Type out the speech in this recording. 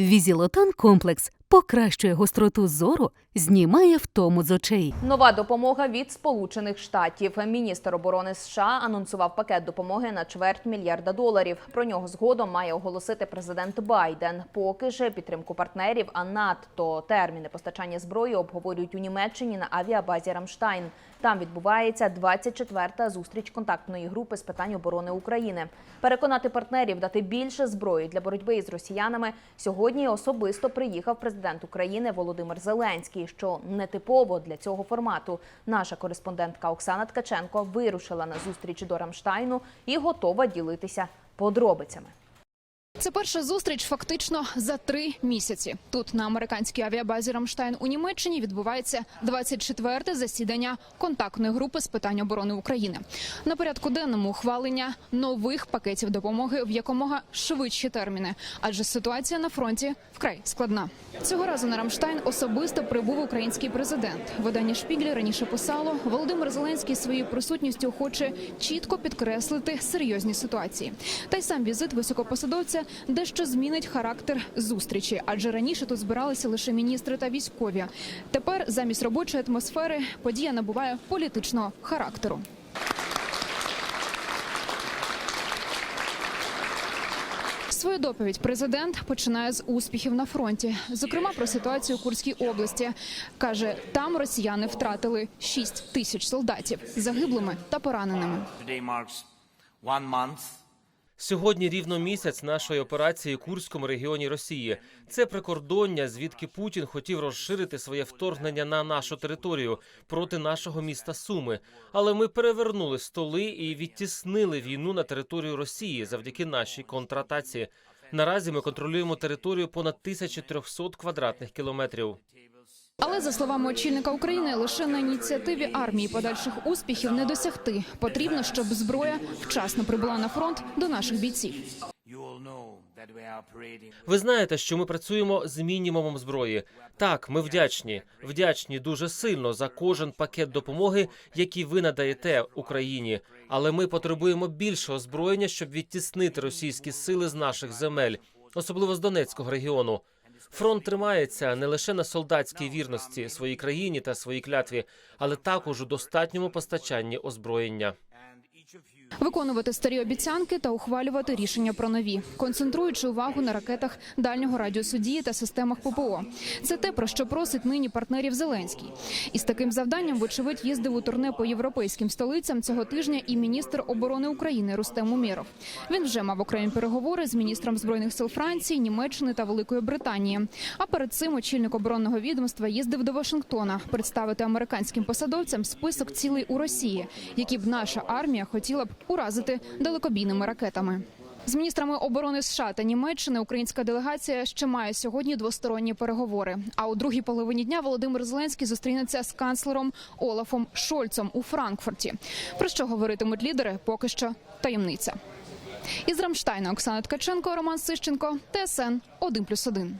Візілотон комплекс покращує гостроту зору, знімає втому з очей. Нова допомога від Сполучених Штатів. Міністр оборони США анонсував пакет допомоги на чверть мільярда доларів. Про нього згодом має оголосити президент Байден. Поки ж підтримку партнерів, а надто терміни постачання зброї обговорюють у Німеччині на авіабазі Рамштайн. Там відбувається 24-та зустріч контактної групи з питань оборони України. Переконати партнерів дати більше зброї для боротьби із росіянами сьогодні особисто приїхав президент України Володимир Зеленський, що нетипово для цього формату. Наша кореспондентка Оксана Ткаченко вирушила на зустріч до Рамштайну і готова ділитися подробицями. Це перша зустріч фактично за три місяці. Тут на американській авіабазі Рамштайн у Німеччині відбувається 24-те засідання контактної групи з питань оборони України. На порядку денному ухвалення нових пакетів допомоги в якомога швидші терміни, адже ситуація на фронті вкрай складна. Цього разу на Рамштайн особисто прибув український президент. Видання Шпіглі раніше писало, Володимир Зеленський своєю присутністю хоче чітко підкреслити серйозні ситуації. Та й сам візит високопосадовця дещо змінить характер зустрічі, адже раніше тут збиралися лише міністри та військові. Тепер замість робочої атмосфери подія набуває політичного характеру. Свою доповідь президент починає з успіхів на фронті, зокрема про ситуацію у Курській області. каже, там росіяни втратили 6 тисяч солдатів загиблими та пораненими. Сьогодні рівно місяць нашої операції Курському регіоні Росії. Це прикордоння, звідки Путін хотів розширити своє вторгнення на нашу територію проти нашого міста Суми. Але ми перевернули столи і відтіснили війну на територію Росії завдяки нашій контратаці. Наразі ми контролюємо територію понад 1300 квадратних кілометрів. Але за словами очільника України, лише на ініціативі армії подальших успіхів не досягти. Потрібно, щоб зброя вчасно прибула на фронт до наших бійців. Ви знаєте, що ми працюємо з мінімумом зброї. Так, ми вдячні, вдячні дуже сильно за кожен пакет допомоги, який ви надаєте Україні. Але ми потребуємо більше озброєння, щоб відтіснити російські сили з наших земель, особливо з Донецького регіону. Фронт тримається не лише на солдатській вірності своїй країні та своїй клятві, але також у достатньому постачанні озброєння. Виконувати старі обіцянки та ухвалювати рішення про нові, концентруючи увагу на ракетах дальнього радіусу дії та системах ППО. Це те, про що просить нині партнерів Зеленський. І з таким завданням, вочевидь, їздив у турне по європейським столицям цього тижня і міністр оборони України Рустем Умєров. Він вже мав окремі переговори з міністром збройних сил Франції, Німеччини та Великої Британії. А перед цим очільник оборонного відомства їздив до Вашингтона представити американським посадовцям список цілей у Росії, які б наша армія хотіла б уразити далекобійними ракетами. З міністрами оборони США та Німеччини українська делегація ще має сьогодні двосторонні переговори. А у другій половині дня Володимир Зеленський зустрінеться з канцлером Олафом Шольцом у Франкфурті. Про що говоритимуть лідери, поки що таємниця. Із Рамштайна Оксана Ткаченко, Роман Сищенко, ТСН 1+,1.